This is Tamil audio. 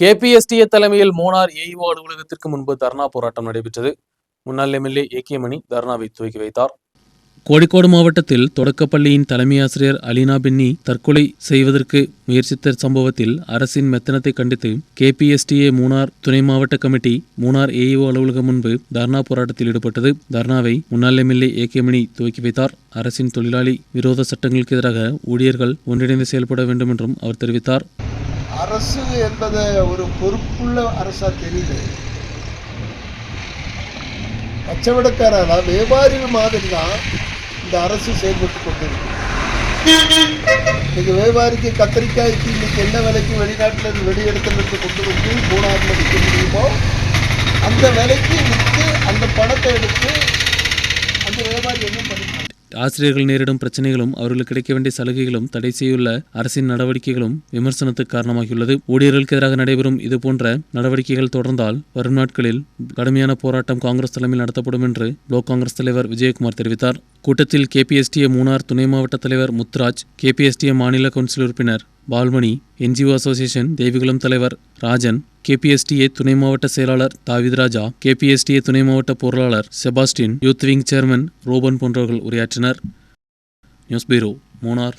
கேபிஎஸ்டிஏ தலைமையில் மூணார் ஏஇஓ அலுவலகத்திற்கு முன்பு தர்ணா போராட்டம் நடைபெற்றது. முன்னாள் எம்எல்ஏ ஏகேமணி தர்ணாவை துவக்கி வைத்தார். கோழிக்கோடு மாவட்டத்தில் தொடக்கப்பள்ளியின் தலைமை ஆசிரியர் அலினா பின்னி தற்கொலை செய்வதற்கு முயற்சித்த சம்பவத்தில் அரசின் மெத்தனத்தை கண்டித்து கேபிஎஸ்டிஏ மூணார் துணை மாவட்ட கமிட்டி மூணார் ஏஇஓ அலுவலகம் முன்பு தர்ணா போராட்டத்தில் ஈடுபட்டது. தர்ணாவை முன்னாள் எம்எல்ஏ ஏகேமணி துவக்கி வைத்தார். அரசின் தொழிலாளி விரோத சட்டங்களுக்கு எதிராக ஊழியர்கள் ஒன்றிணைந்து செயல்பட வேண்டும் என்றும் அவர் தெரிவித்தார். அரசு என்பதை ஒரு பொறுப்புள்ள அரசா தெரியல கச்சவடக்காரா வியாபாரிகள் மாதிரி தான் இந்த அரசு செயல்பட்டு கொண்டிருக்கு இன்னைக்கு வியாபாரிக்கு கத்திரிக்காய்க்கு இன்னைக்கு என்ன விலைக்கு வெளிநாட்டில் இருந்து வெளி இடத்துல கொண்டு வந்து மூணாறுல விற்க முடியுமோ அந்த விலைக்கு விற்று அந்த பணத்தை எடுத்து அந்த வியாபாரி என்ன பண்ணி ஆசிரியர்கள் நேரிடும் பிரச்சனைகளும் அவர்களுக்கு கிடைக்க வேண்டிய சலுகைகளும் தடை செய்துள்ள அரசின் நடவடிக்கைகளும் விமர்சனத்துக்கு காரணமாகியுள்ளது. ஊழியர்களுக்கு எதிராக நடைபெறும் இதுபோன்ற நடவடிக்கைகள் தொடர்ந்தால் வரும் நாட்களில் கடுமையான போராட்டம் காங்கிரஸ் தலைமையில் நடத்தப்படும் என்று பிளாக் காங்கிரஸ் தலைவர் விஜயகுமார் தெரிவித்தார். கூட்டத்தில் கேபிஎஸ்டிஏ மூணார் துணை மாவட்ட தலைவர் முத்துராஜ் கேபிஎஸ்டிஏ மாநில கவுன்சில் உறுப்பினர் பால்மணி என்ஜிஓ அசோசியேஷன் தேவிகுளம் தலைவர் ராஜன் கேபிஎஸ்டிஏ துணை மாவட்ட செயலாளர் தாவித்ராஜா கேபிஎஸ்டிஏ துணை மாவட்ட பொருளாளர் Sebastian youth wing chairman Roban போன்றவர்கள் உரையாற்றினர். நியூஸ் பீரோ மூனார்